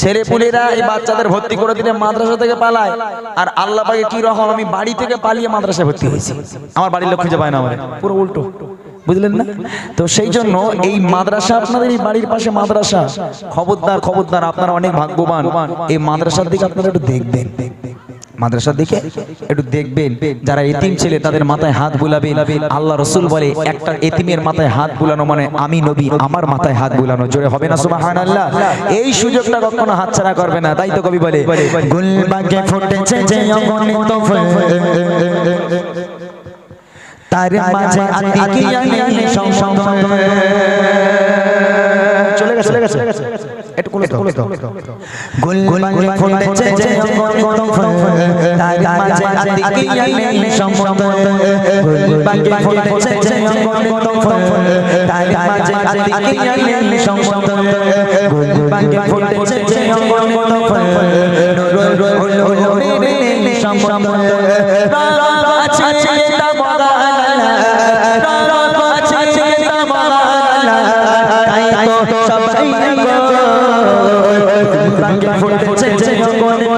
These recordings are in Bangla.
ছেলে পুলেরা এই বাচ্চাদের ভর্তি করে দিলে মাদ্রাসা থেকে পালায়। আর আল্লাহ পাকে কি রকম আমি বাড়ি থেকে পালিয়ে মাদ্রাসায় ভর্তি হয়েছি। আমার বাড়ির লোক খুঁজে পায় না আমার পুরো উল্টো। বুঝলেন না? তো সেই জন্য এই মাদ্রাসা আপনাদের এই বাড়ির পাশে মাদ্রাসা। খবরদার খবরদার আপনারা অনেক ভাগ্যবান। এই মাদ্রাসার দিকে আপনারা একটু দেখবেন। মাদ্রাসা দেখে একটু দেখবেন, যারা এতিম ছেলে, তাদের মাথায় হাত বুলাবে আল্লাহ রসুল বলে, একটা এতিমের মাথায় হাত বুলানো মানে আমি নবী, আমার মাথায় হাত বুলানো। জোরে হবে না, সুবহানাল্লাহ? এই সুযোগটা কখনো হাতছাড়া করবে না, তাই তো কবি বলে, গুলবাগে ফুটেছে যে অগণিত ফুল। তার মাঝে আতিকিয়ানে সংসদ চলে গেছে চলে গেছে একটু কোলে কোলে গুল গুল ফুটেছে যে অগণিত ফুল। তার মাঝে আতিকিয়ানে সংসদ গুলবাগে ফুটেছে যে অগণিত ফুল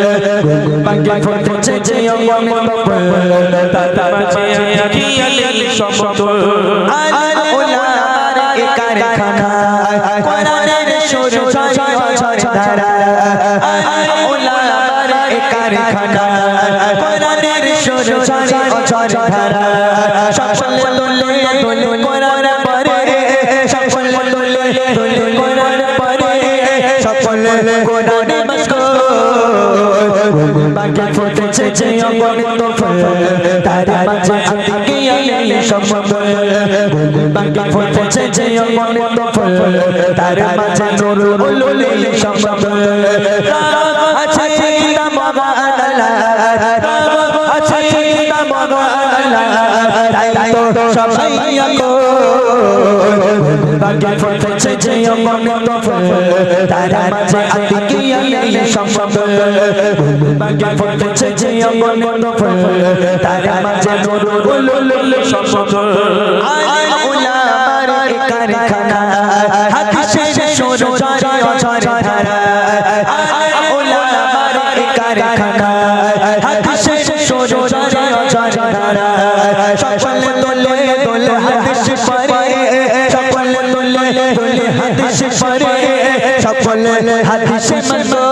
বাগে ফুটেছে যে ফুল তার মাঝে সংসদ আল উলামার এ কারখানা কোরআনের সুর ছয় ছয় ধারা আল উলামার এ কারখানা কোরআনের সুর ছয় ছয় ধারা সকলে দোলে দোলে যে অগণিত তার মাঝে আতিকিয়ালে সম্ভব বাগে ফুটেছে যে অগণিত তার মাঝে নুরুল উলুল সম্ভব আছে চিন্তা মগানালা আছে চিন্তা মগানালা তাই তো সবাই বাগে ফুটেছে অগণিত তার মাঝে আতিকিয়ালে সম্ভব বাগে ফুটেছে যে অগণিত তার মাঝে নুরুল উলুল সম্ভব কারখানা হাদিসে সুর ছয় ছয় ধারা আল কারখানা হাদিসে সুর ছয় ছয় ধারা সকল দোলে দোলে হাদিস পড়ে সকল দোলে দোলে হাদিস পড়ে সকল হাদিস মনো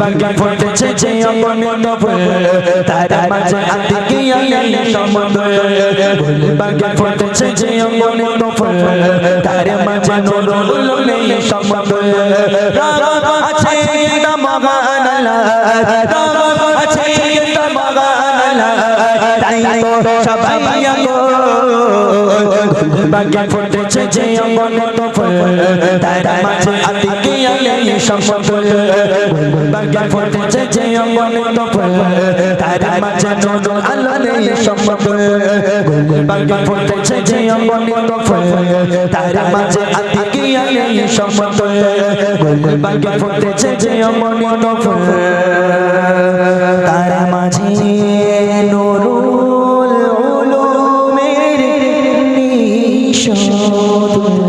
বাগে ফুটেছে যে অগণিত ফুল তার মাঝে আতিকিয়ালে সম্বন্ধ বাগে ফুটেছে যে অগণিত ফুল তার মাঝে নুরুল উলুল সম্বন্ধ রাগ আছে রাগ আছে মগানালা তাই তো সবাই বাগে ফুটেছে যে অগণিত ফুল তার মাঝে আতিকিয়ালে সম্বন্ধ বাগে ফুটেছে যে অগণিত ফুল তার মাঝে নুরুল আলোলে সম্ভব বাগে ফুটেছে যে অগণিত ফুল তার মাঝে আতিকিয়ালে সম্ভব বাগে ফুটেছে যে অগণিত ফুল সদয়